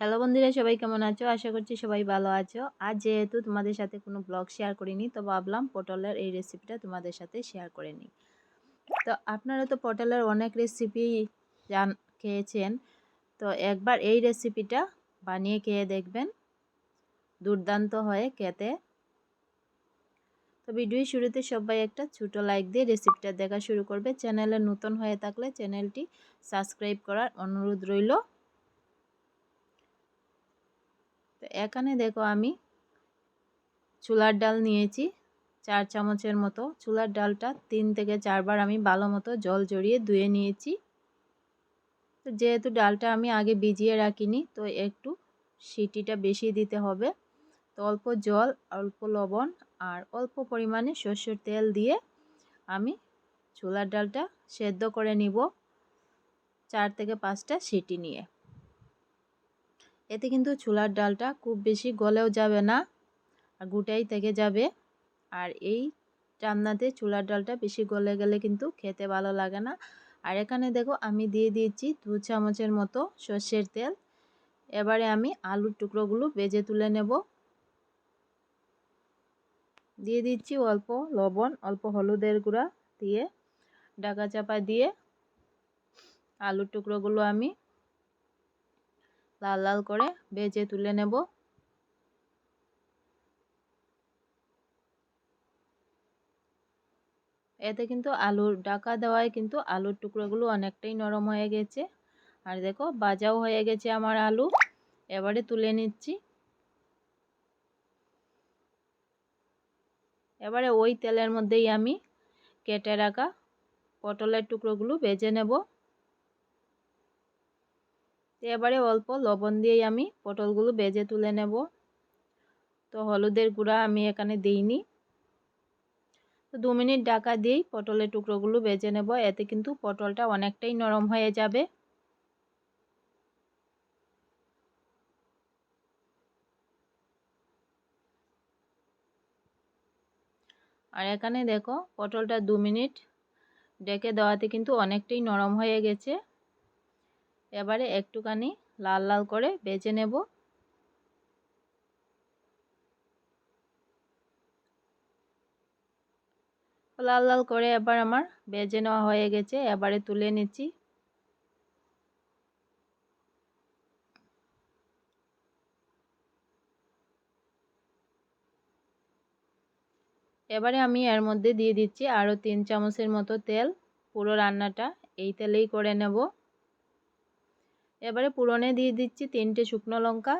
Hello বন্ধুরা, সবাই কেমন আছো? আশা করছি সবাই ভালো আছো। আজ যেহেতু তোমাদের সাথে কোনো ব্লগ শেয়ার করিনি, তো ভাবলাম পটলের এই রেসিপিটা তোমাদের সাথে শেয়ার করে নিই। তো আপনারা তো পটলের অনেক রেসিপি জান, খেয়েছেন, তো একবার এই রেসিপিটা বানিয়ে খেয়ে দেখবেন। দুর্দান্ত হয়ে খেতে। তো ভিডিও শুরুতে সবাই একটা ছোটো লাইক দিয়ে রেসিপিটা দেখা শুরু করবে। চ্যানেলে নতুন হয়ে থাকলে চ্যানেলটি সাবস্ক্রাইব করার অনুরোধ রইল। এখানে দেখো আমি চুলার ডাল নিয়েছি চার চামচের মতো। চুলার ডালটা তিন থেকে চারবার আমি ভালো মতো জল জড়িয়ে ধুয়ে নিয়েছি। তো যেহেতু ডালটা আমি আগে ভিজিয়ে রাখিনি, তো একটু সিটিটা বেশি দিতে হবে। তো অল্প জল, অল্প লবণ আর অল্প পরিমাণে সর্ষের তেল দিয়ে আমি ছোলার ডালটা সেদ্ধ করে নিব চার থেকে পাঁচটা সিটি নিয়ে। এতে কিন্তু ছোলার ডালটা খুব বেশি গলেও যাবে না আর গুটাই থেকে যাবে। আর এই রান্নাতে ছোলার ডালটা বেশি গলে গেলে কিন্তু খেতে ভালো লাগে না। আর এখানে দেখো আমি দিয়ে দিয়েছি দু চামচের মতো সর্ষের তেল। এবারে আমি আলুর টুকরোগুলো বেজে তুলে নেব। দিয়ে দিচ্ছি অল্প লবণ, অল্প হলুদের গুঁড়া দিয়ে ডাকা চাপা দিয়ে আলুর টুকরোগুলো আমি লাল লাল করে বেজে তুলে নেব। এতে কিন্তু আলুর ডাকা দেওয়ায় কিন্তু আলুর টুকরোগুলো অনেকটাই নরম হয়ে গেছে। আর দেখো বাজাও হয়ে গেছে আমার আলু। এবারে তুলে নিচ্ছি। এবারে ওই তেলের মধ্যেই আমি কেটে রাখা পটলের টুকরোগুলো ভেজে নেব। এবারে অল্প লবণ দিয়েই আমি পটলগুলো বেজে তুলে নেব। তো হলুদের গুঁড়া আমি এখানে দিইনি। তো দু মিনিট ডাকা দিয়েই পটলের টুকরোগুলো বেজে নেব। এতে কিন্তু পটলটা অনেকটাই নরম হয়ে যাবে। আর এখানে দেখো, পটলটা দু মিনিট ডেকে দেওয়াতে কিন্তু অনেকটাই নরম হয়ে গেছে। এবারে একটুখানি লাল লাল করে বেজে নেব। লাল লাল করে এবার আমার বেজে নেওয়া হয়ে গেছে, এবারে তুলে নিচ্ছি। এবারে আমি এর মধ্যে দিয়ে দিচ্ছি আরও তিন চামচের মতো তেল, পুরো রান্নাটা এই তেলেই করে নেব। এবারে পুরনে দিয়ে দিচ্ছি তিনটে শুকনো লঙ্কা,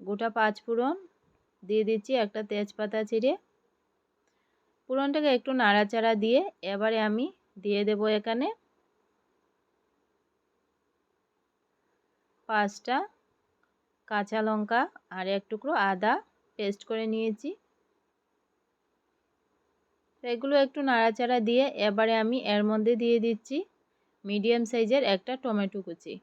গোটা পাঁচ পুরন, দিয়ে দিচ্ছি একটা তেজপাতা চিড়ে পুরনটাকে একটু নাড়াচাড়া দিয়ে এবারে আমি দিয়ে দেব এখানে পাঁচটা কাঁচা লঙ্কা আর এক টুকরো আদা পেস্ট করে নিয়েছি। এগুলো একটু নাড়াচাড়া দিয়ে এবারে আমি এর মধ্যে দিয়ে দিচ্ছি মিডিয়াম সাইজের একটা টমেটো কুচি।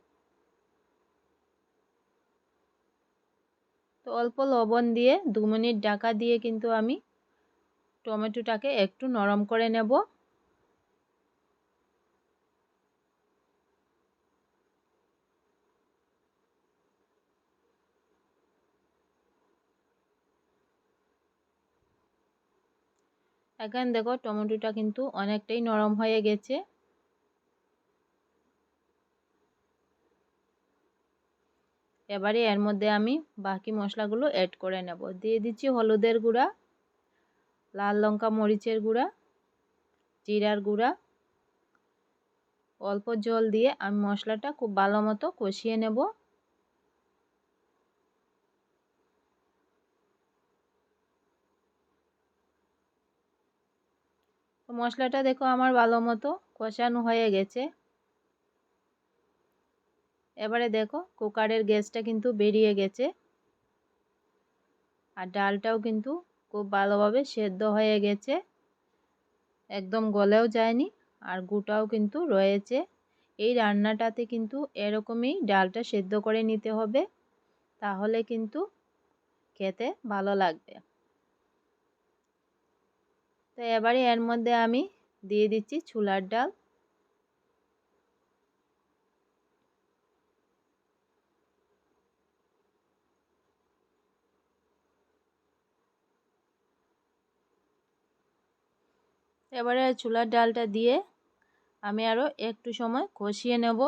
তো অল্প লবণ দিয়ে দু মিনিট ডাকা দিয়ে কিন্তু আমি টমেটোটাকে একটু নরম করে নেব। এখন দেখো টমেটোটা কিন্তু অনেকটাই নরম হয়ে গেছে। এবারে এর মধ্যে আমি বাকি মশলাগুলো অ্যাড করে নেব। দিয়ে দিচ্ছি হলুদের গুঁড়া, লাল লঙ্কা মরিচের গুঁড়া, জিরার গুঁড়া। অল্প জল দিয়ে আমি মশলাটা খুব ভালো মতো কষিয়ে নেব। মশলাটা দেখো আমার ভালো মতো কষানো হয়ে গেছে। এবারে দেখো, কুকারের গ্যাসটা কিন্তু বেরিয়ে গেছে। আর ডালটাও কিন্তু খুব ভালোভাবে সেদ্ধ হয়ে গেছে। একদম গলেও যায়নি আর গুটাও কিন্তু রয়েছে। এই রান্নাটাতে কিন্তু এরকমই ডালটা সেদ্ধ করে নিতে হবে, তাহলে কিন্তু খেতে ভালো লাগবে। তো এবারে এর মধ্যে আমি দিয়ে দিচ্ছি ছোলার ডাল। এবারে চুলার ডালটা দিয়ে আমি আরও একটু সময় কষিয়ে নেব।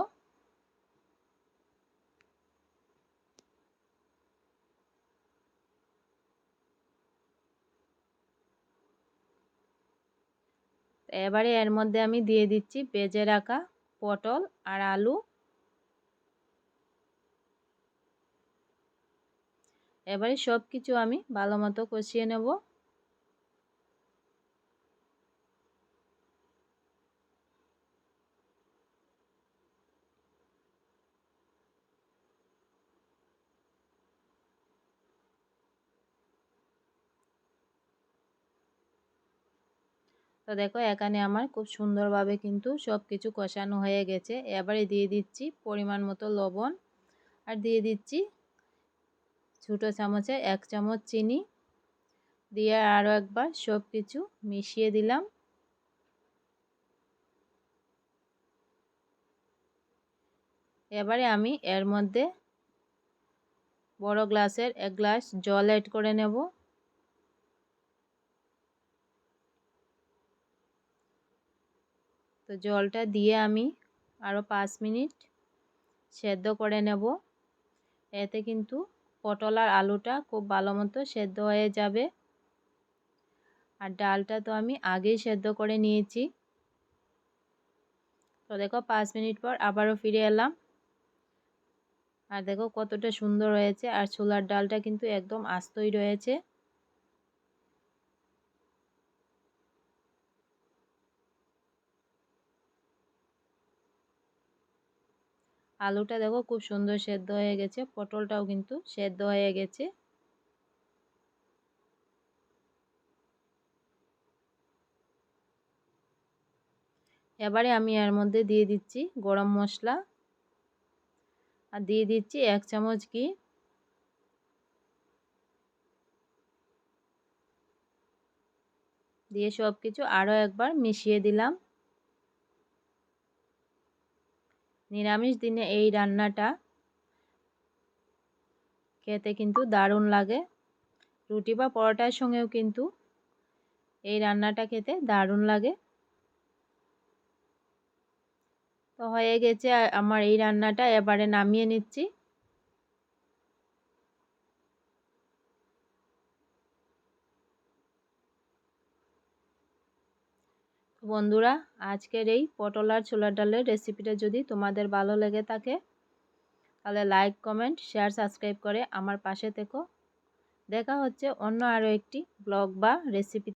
এবারে এর মধ্যে আমি দিয়ে দিচ্ছি পেঁজে রাখা পটল আর আলু। এবারে সব কিছু আমি ভালো মতো কষিয়ে নেব। তো দেখো এখানে আমার খুব সুন্দরভাবে কিন্তু সব কিছু কষানো হয়ে গেছে। এবারে দিয়ে দিচ্ছি পরিমাণ মতো লবণ আর দিয়ে দিচ্ছি ছোটো চামচে এক চামচ চিনি। দিয়ে আরও একবার সব কিছু মিশিয়ে দিলাম। এবারে আমি এর মধ্যে বড় গ্লাসের এক গ্লাস জল অ্যাড করে নেব। তো জলটা দিয়ে আমি আরও পাঁচ মিনিট সেদ্ধ করে নেব। এতে কিন্তু পটল আর আলুটা খুব ভালো মতো সেদ্ধ হয়ে যাবে। আর ডালটা তো আমি আগেই সেদ্ধ করে নিয়েছি। তো দেখো পাঁচ মিনিট পর আবারও ফিরে এলাম। আর দেখো কতটা সুন্দর হয়েছে। আর ছোলার ডালটা কিন্তু একদম আস্তই রয়েছে। আলুটা দেখো খুব সুন্দর সেদ্ধ হয়ে গেছে, পটলটাও কিন্তু সেদ্ধ হয়ে গেছে। এবারে আমি এর মধ্যে দিয়ে দিচ্ছি গরম মশলা। আর দিয়ে দিচ্ছি এক চামচ ঘি। দিয়ে সব কিছু আরও একবার মিশিয়ে দিলাম। নিরামিষ দিনে এই রান্নাটা খেতে কিন্তু দারুণ লাগে। রুটি বা পরোটার সঙ্গেও কিন্তু এই রান্নাটা খেতে দারুণ লাগে। তো হয়ে গেছে, আমার এই রান্নাটা এবারে নামিয়ে নিচ্ছি। বন্ধুরা, আজকের এই পটল আর ছোলার ডালের রেসিপিটা যদি তোমাদের ভালো লেগে থাকে, তাহলে লাইক কমেন্ট শেয়ার সাবস্ক্রাইব করে আমার পাশে থেকো। দেখা হচ্ছে অন্য আরও একটি ব্লগ বা রেসিপি